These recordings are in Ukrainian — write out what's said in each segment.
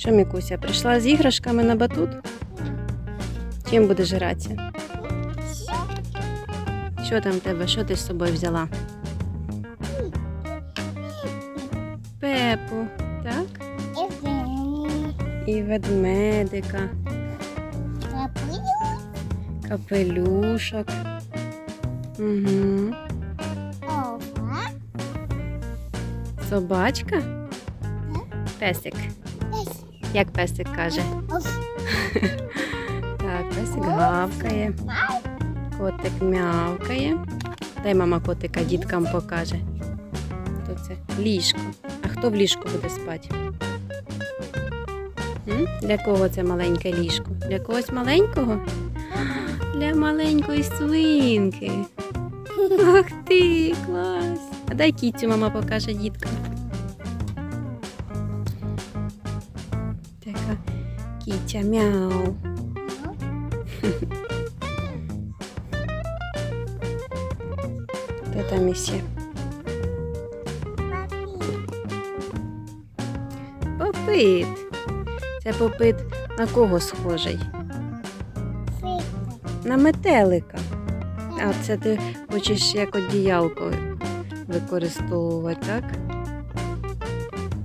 Що, Мікуся, прийшла з іграшками на батут? Чим будеш гратися? Що там в тебе? Що ти з собою взяла? Пепу, так? І ведмедика, капелюшок. Угу. Собачка? Песик. Як песик каже? Так, песик гавкає, котик м'явкає. Дай мама котика діткам покаже. Хто це? Ліжко. А хто в ліжку буде спати? М? Для кого це маленьке ліжко? Для когось маленького? Для маленької свинки. Ах ти, клас! А дай кіцю мама покаже діткам. Кітя мяу. Там іще? Попит. Це попит на кого схожий? На метелика. А це ти хочеш як одіялко використовувати, так?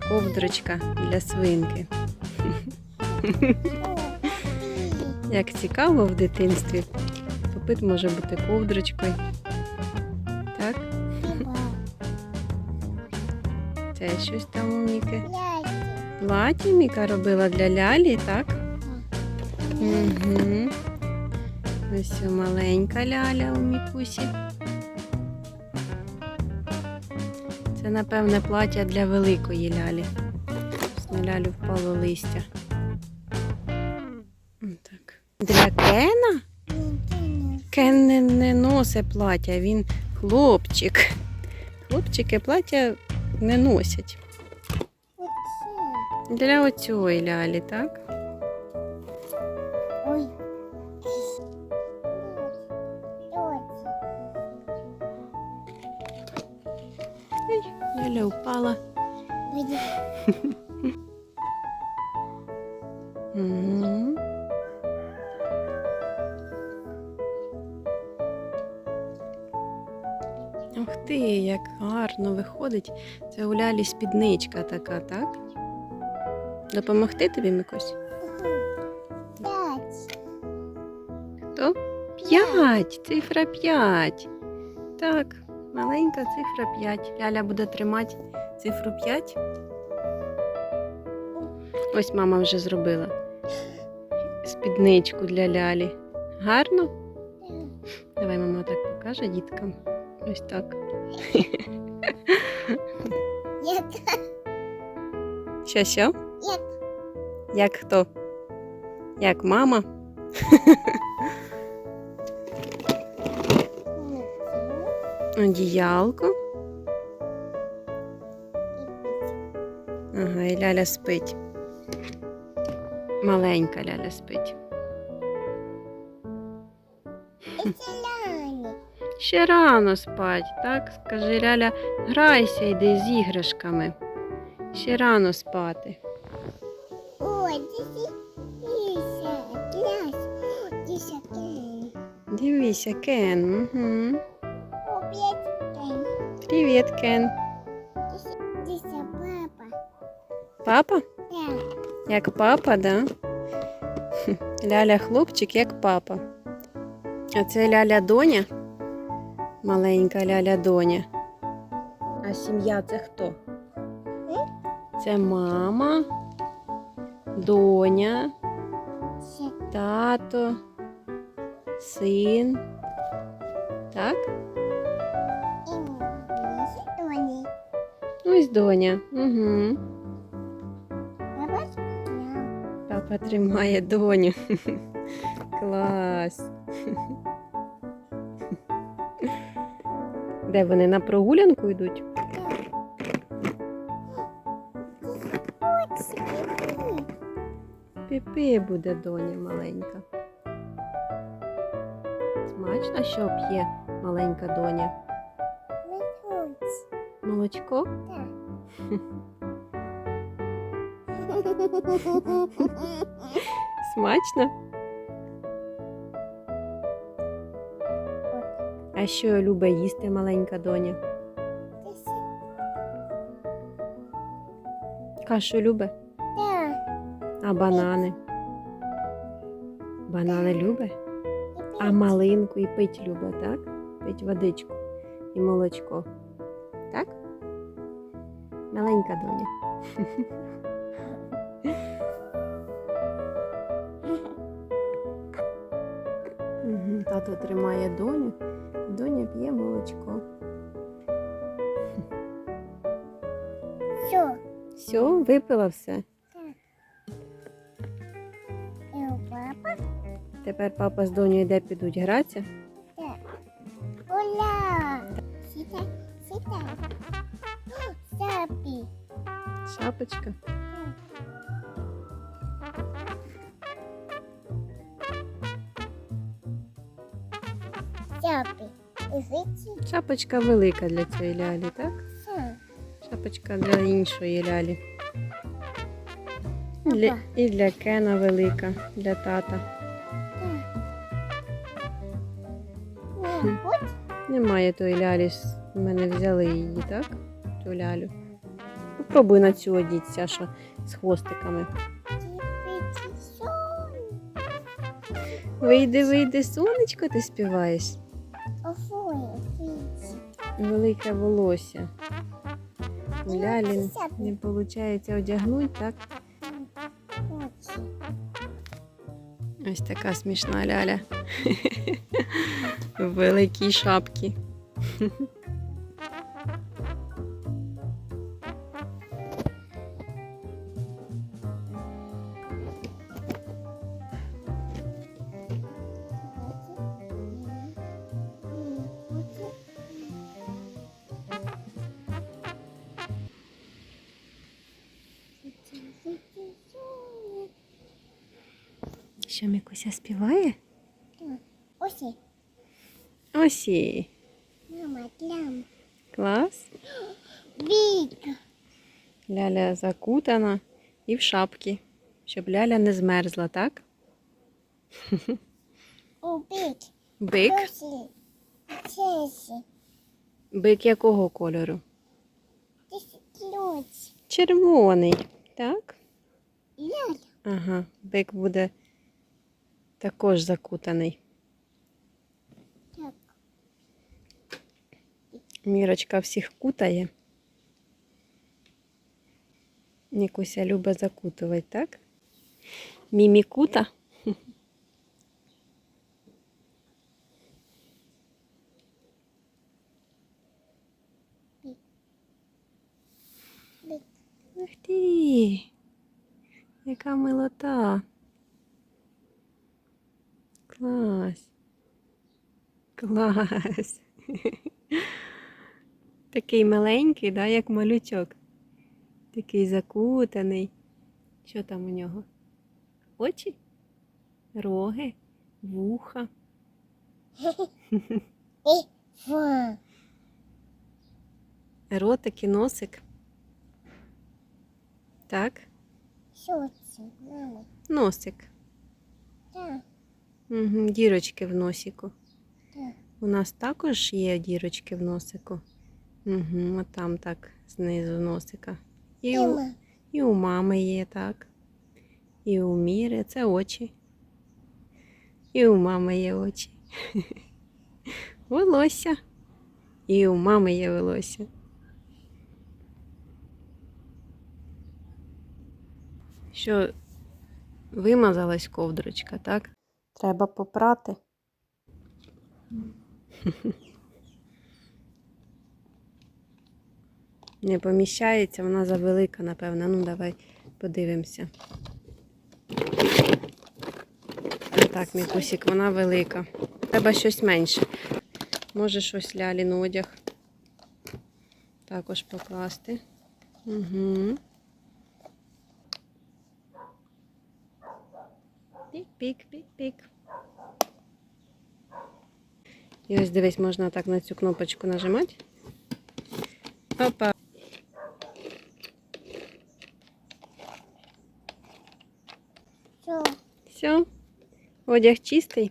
Ковдрочка для свинки. Як цікаво в дитинстві. Попит може бути ковдрочкою. Так? Це щось там у Міки. Платі Міка робила для лялі, так? Угу. Ось маленька ляля у Мікусі. Це, напевне, плаття для великої лялі. Ось На лялю впало листя. Кена? Кен не, не носить плаття, він хлопчик. Хлопчики плаття не носять. Для оцієї лялі, так? Це спідничка така, так? Допомогти тобі, Микось? Пять. Хто? П'ять. Цифра п'ять. Так, маленька цифра п'ять. Ляля буде тримати цифру п'ять. Ось мама вже зробила спідничку для лялі. Гарно? Давай мама так покаже діткам. Ось так. Нет, Що, що? нет. Як хто? Як мама? Одіялко. Ага, і ляля спить. Маленька ляля спить. Ще рано спать, так? Скажи, ляля, грайся, йди з іграшками. Ще рано спати. Здесь Лиса, Кен. Дивися, Кен. Угу. Привіт, Кен. Здесь папа. Папа? Да. Як папа, да? Ляля хлопчик, як папа. А це ляля доня? Маленька ляля доня. А сім'я це хто? Це мама, доня, тато, син. Так? Тони. Ось доня. Угу. Папа. Папа тримає доню. Клас. Де вони на прогулянку йдуть? Піпи буде доня маленька. Смачно, що п'є маленька доня? Молочко? Да. Смачно? А що любить їсти маленька доня? Кашу любить? Да. А банани? Банани любить? А малинку і пить любить, так? Пить водичку і молочко. Так? Маленька доня. Тато тримає доню, доня п'є молочко. Все. Все, випила все. Папа. Тепер папа з донею йде підуть гратися. Да. Ура! Сюда, сюда. Сапи. Шапочка. Шапочка велика для цієї лялі, так? Са. Шапочка для іншої лялі. Для, і для Кена велика, для тата. Вот. Немає тої лялі, з мене взяли її, так? Ту лялю. Попробуй на цю одіть, Саша, з хвостиками. Вийди, вийди, сонечко, ти співаєш. Велике волосся. У лялі не виходить одягнути, так? Ось така смішна ляля. В великій шапці. Що співає? Оси, Осі. мама, глянь. Клас. Вика. Ляля закутана і в шапці, щоб ляля не змерзла, так? Убить. Бик. Оси. Бик якого кольору? Червоний, так? Ляля. Ага, бик буде також закутаний. Так. Мірочка всіх кутає. Нікуся любить закутувати, так? Мімі кута. Бик. Ух ти! Яка милота. Клас. Клас. Такий маленький, да, як малючок. Такий закутаний. Що там у нього? Очі? Роги, вуха. Ротик і носик. Так, Щётки, мама. носик. Да, Угу, дірочки в носику. да. У нас також є дірочки в носику. Угу, от там так, знизу носика. І у, і у мами є так. І у Міри це очі. І у мами є очі. Волосся. І у мами є волосся. Що вимазалась ковдрочка, так? Треба попрати. Не поміщається, вона завелика, напевно. Ну, давай подивимося. Так, Мікусік, вона велика. Треба щось менше. Може щось лялін одяг. Також покласти. Угу. І ось дивись, можна так на цю кнопочку нажимати. Опа. Все. Все? Одяг чистий?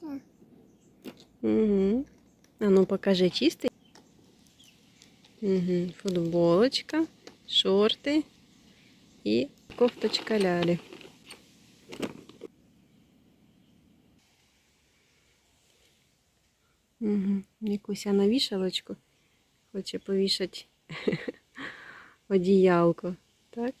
Так. Угу. А ну покажи чистий. Угу. Футболочка, шорти і кофточка лялі. Якусь на вішалочку хоче повішати одіялко. Так?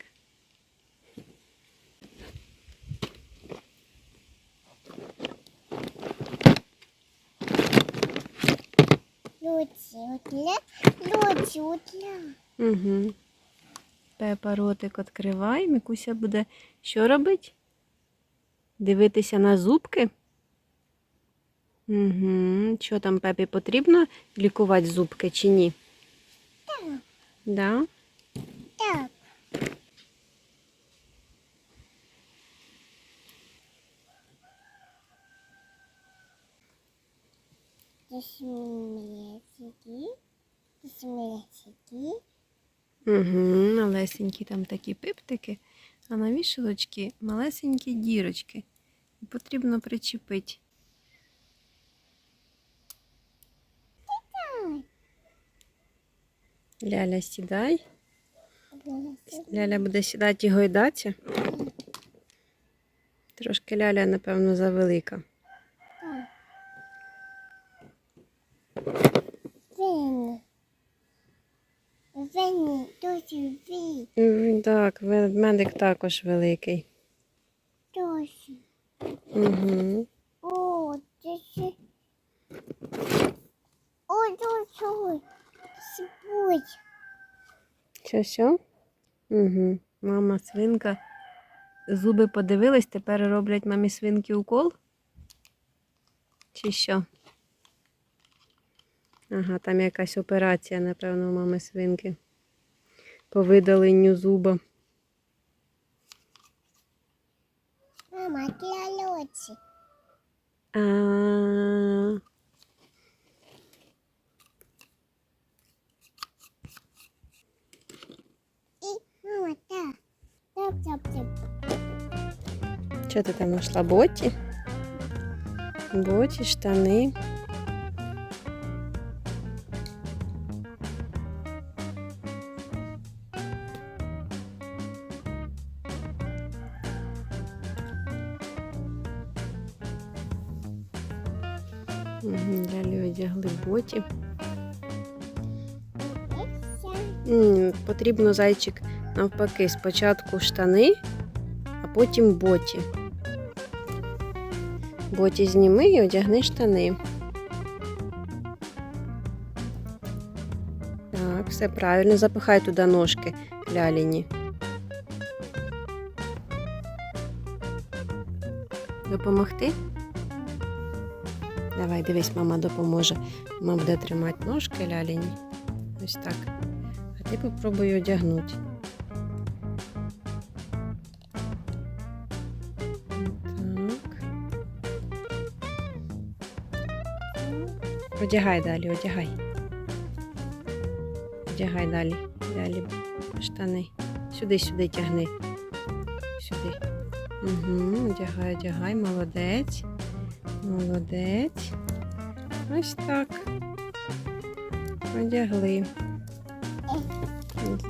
Люди, утля. Угу. Пепа ротик відкривай. Мікуся буде що робить? Дивитися на зубки? Угу. Що там Пепі потрібно лікувати зубки чи ні? Так. Да? Так. Десятики. Угу. Малесенькі там такі пиптики, а на вішалочки малесенькі дірочки. Потрібно причепити. Ляля, сідай. Ляля буде сідати і гойдатися. Трошки ляля, напевно, завелика. Вені. Вені, дуже ві, Так, ведмедик також великий. дуже. Угу. О, це ще. О, дуже. Спуть. Що, що? Угу. Мама свинка. Зуби подивились, тепер роблять мамі свинки укол? Чи що? Ага, там якась операція, напевно, у мами свинки. По видаленню зуба. Мама, ти льоці. А, І мама, так. Так, так, так. Що ти там знайшла? Боті? Боті, штани. Далі одягли боті. Потрібно зайчик навпаки спочатку штани, а потім боті. Боті зніми і одягни штани. Так, все правильно. Запихай туди ножки ляліні. Допомогти? Давай, дивись, мама допоможе. Мама буде тримати ножки ляліні. Ось так. А ти попробуй одягнути. Одягай далі, одягай. Одягай далі. Далі штани. Сюди, сюди тягни. Сюди. Угу, одягай, одягай, молодець. Молодець. Ось так. Одягли.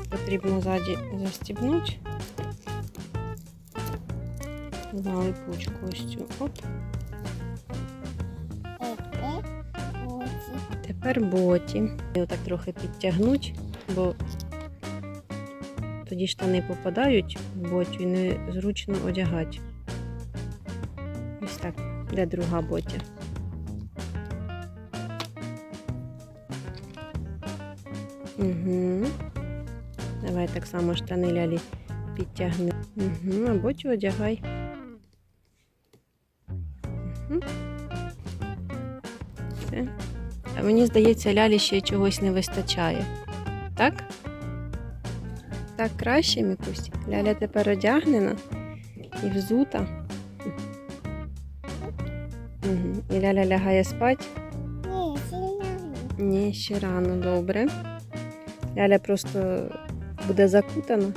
Потрібно ззаді застібнути. За липучку ось цю. Оп. Оці. Тепер боті. Отак трохи підтягнуть, бо тоді штани попадають в ботю і незручно одягати. Ось так. Де друга ботя? Угу. Давай так само штани лялі підтягни. Угу. А ботю одягай. Мені здається, лялі ще чогось не вистачає. Так? Так краще, Мікусь. Ляля тепер одягнена і взута. Угу. І ляля лягає спать. Ні, сильно. Ні, ще рано, добре. Ляля просто буде закутана.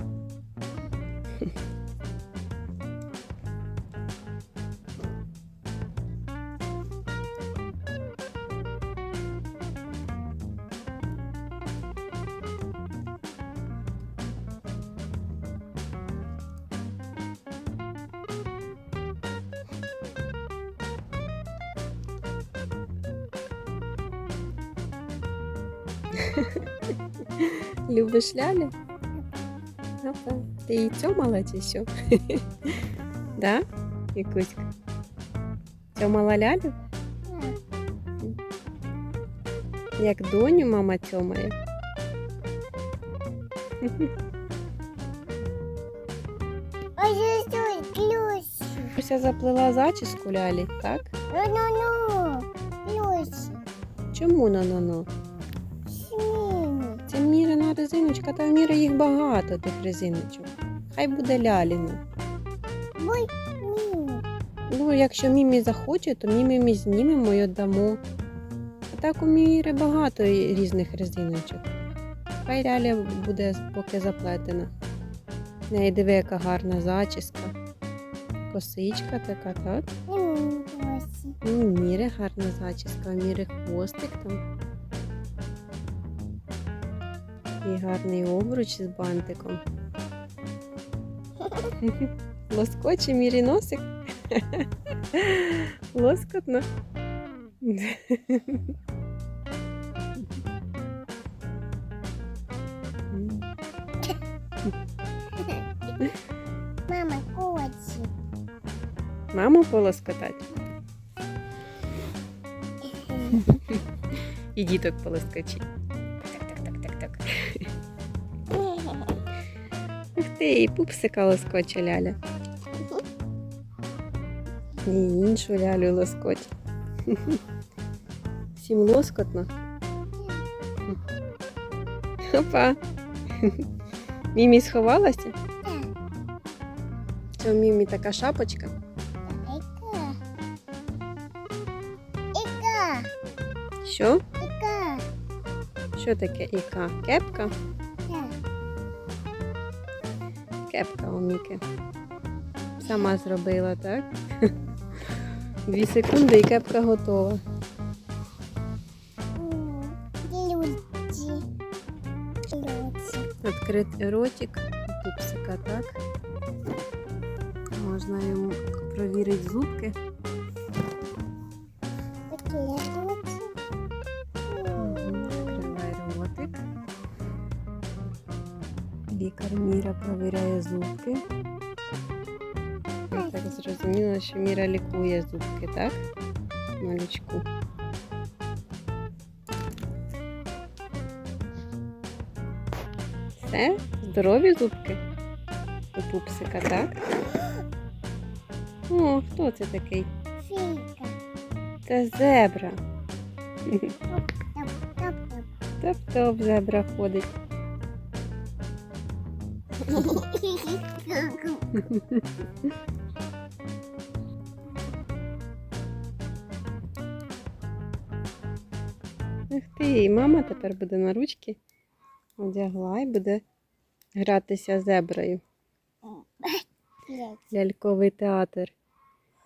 Любиш лялю? Опа. Ти її цьомала чи що? да? Якуська? Цьомала лялю? Так. Як доню мама цьомає. Уся заплела зачіску лялі, так? Ну-ну-ну. Ключ. Чому ну Сміни. Мірина резиночка, та в міри їх багато тих резиночок. Хай буде ляліна. Бой, міни. Ну, якщо Мімі захоче, то Мімі ми знімемо і віддамо. А так у Міри багато різних резиночок. Хай ляля буде поки заплетена. В неї диви, яка гарна зачіска. Косичка така, так? Не. Ну, у Міри гарна зачіска, у Міри хвостик там. І гарний обруч з бантиком. Лоскоче Мірі носик. Лоскотно. Мама, коці. Маму полоскотати. І діток полоскочі. Ти, і пупсика лоскоче ляля. І іншу лялю лоскоче. Всім лоскотно. Опа. Мімі сховалася? Це у Мімі така шапочка. Що? Іка. Що таке іка? Кепка? Кепка у Міки. Сама зробила, так? Дві секунди і кепка готова. Відкритий ротик пупсика, так? Можна йому провірити зубки. Що Міра лікує зубки, так? Малючку. Все? Здорові зубки? У пупсика, так? О, хто це такий? Філька. Це зебра. Топ-топ зебра ходить. і мама тепер буде на ручки одягла і буде гратися зеброю. Ляльковий театр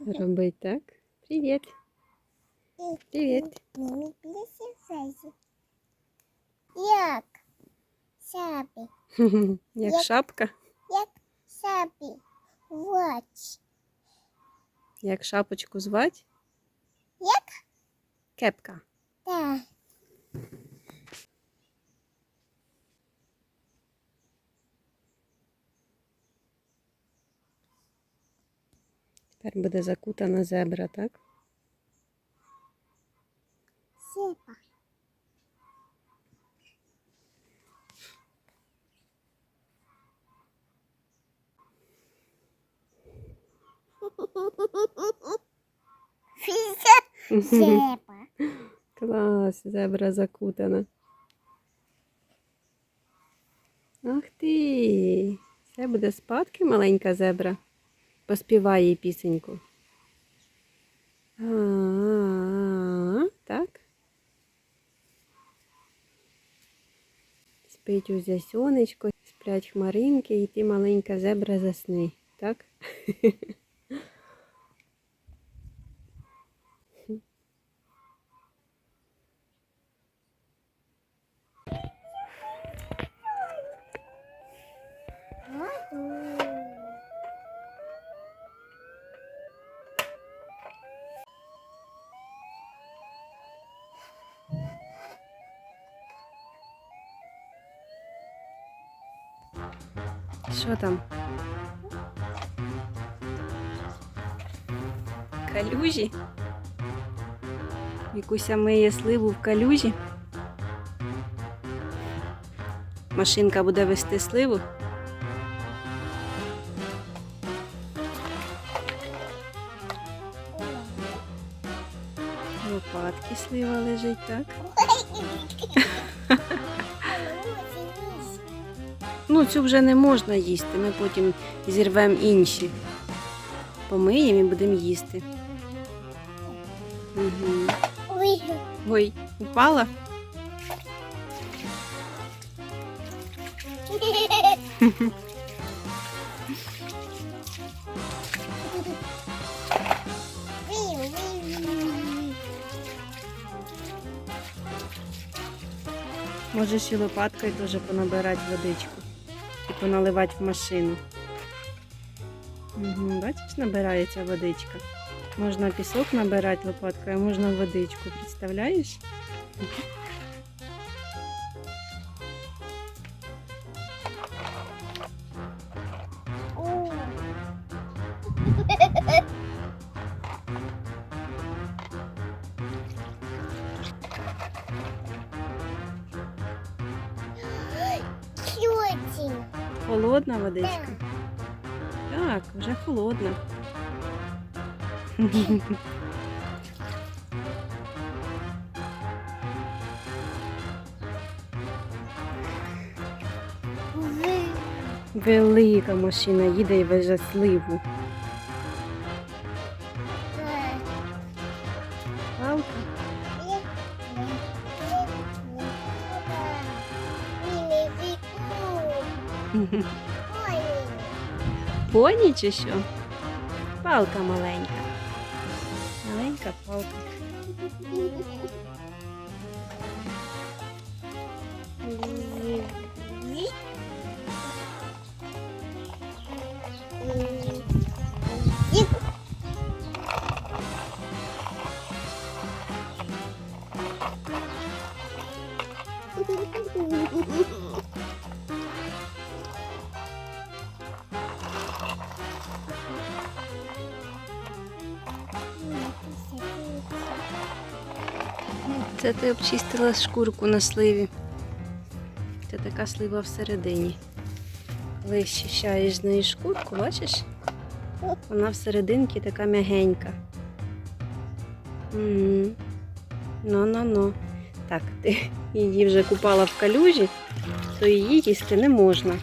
робить, так? Привіт. Привіт. Як? Сапі. Як шапка, Як сапі. Watch. як шапочку звать? Як? Кепка. Так. Тепер буде закутана зебра, так? Фіся. Сипа. Клас, зебра закутана. Ах ти! Це буде спадки маленька зебра. Поспівай їй пісеньку. А -а -а. Так. Спить у сонечко, сплять хмаринки, і ти маленька зебра засни, так? Маму. Що там? Калюжі? Вікуся миє сливу в калюжі. Машинка буде вести сливу. Лопатки слива лежить, так? Цю вже не можна їсти. Ми потім зірвемо інші. Помиємо і будемо їсти. Угу. Ой, Ой, упала? Можеш і лопаткою теж понабирати водичку і наливати в машину. Угу, бачиш, набирається водичка. Можна пісок набирати лопаткою, а можна водичку, представляєш? Так. Велика машина їде і везе сливу. Поні чи що? Палка маленька. Маленька палка. Це ти обчистила шкурку на сливі. Це така слива всередині. Коли щищаєш з неї шкурку, бачиш? Вона всерединки така м'ягенька. Ну-ну-ну. Так, ти її вже купала в калюжі, то її їсти не можна.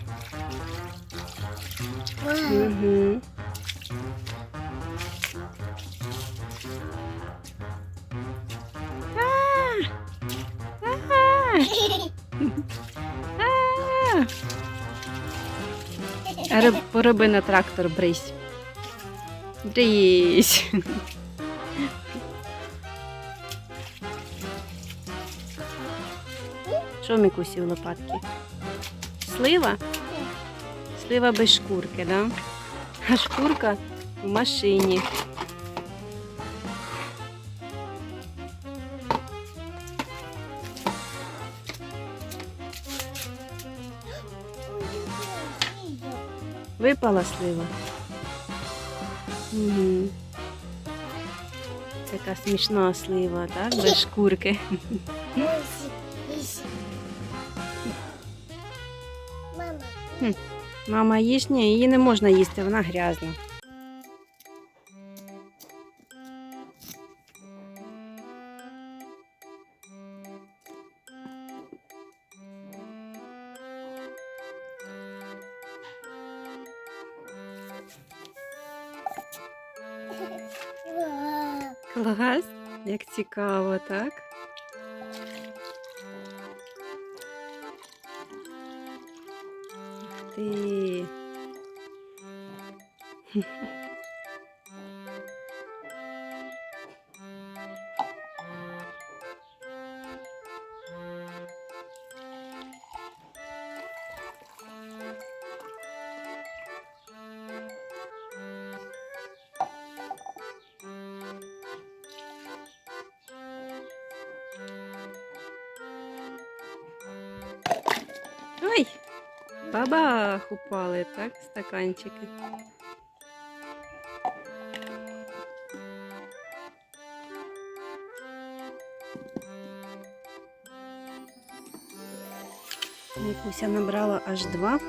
Пороби на трактор брись. Брись. Що Мікусі в лопатки? Слива? Слива без шкурки, да? А шкурка в машині. Випала слива. Угу. Така смішна слива, так? Без шкурки. Мама. Мама, їжня, її не можна їсти, вона грязна. Цікаво, так? Ух ти. Упали, так, стаканчики. Мікуся набрала аж два.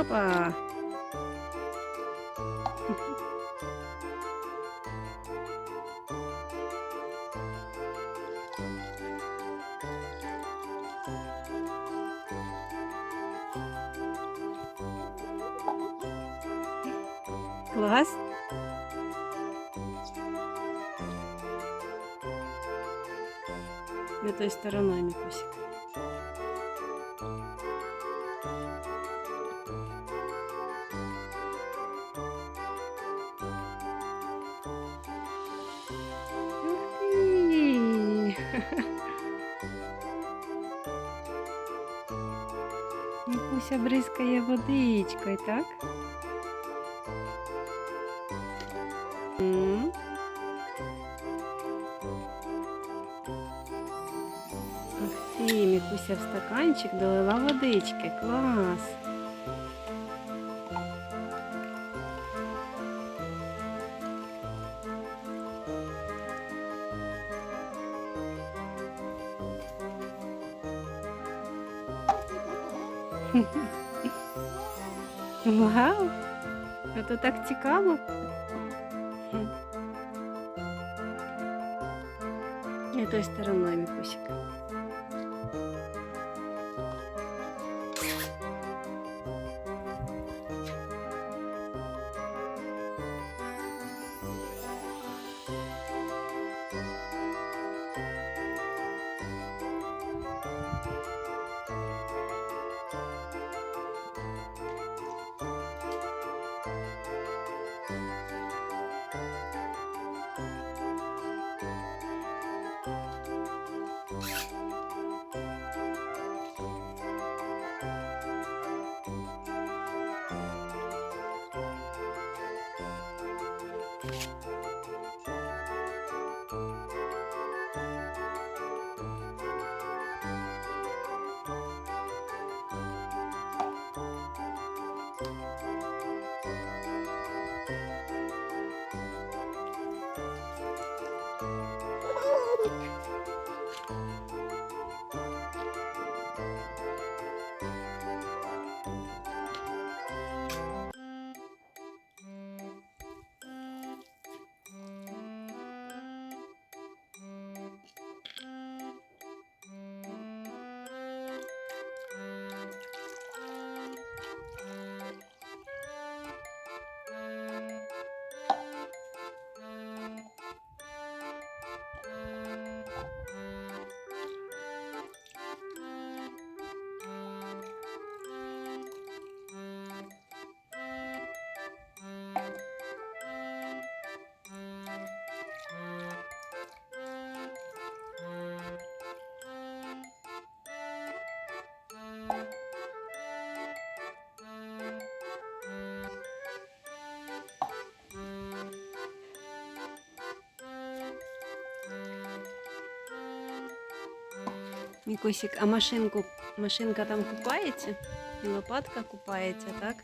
Опа! Клас. Не той стороною, Мікусик. Ух ти! Мікуся бризкає водичкою, так? Мікуся в стаканчик долила водички. Клас. Вау! А так цікаво. Хм. Той стороною, Мікусик. you Мікусик, а машинку, машинка там купається? І лопатка купається, так?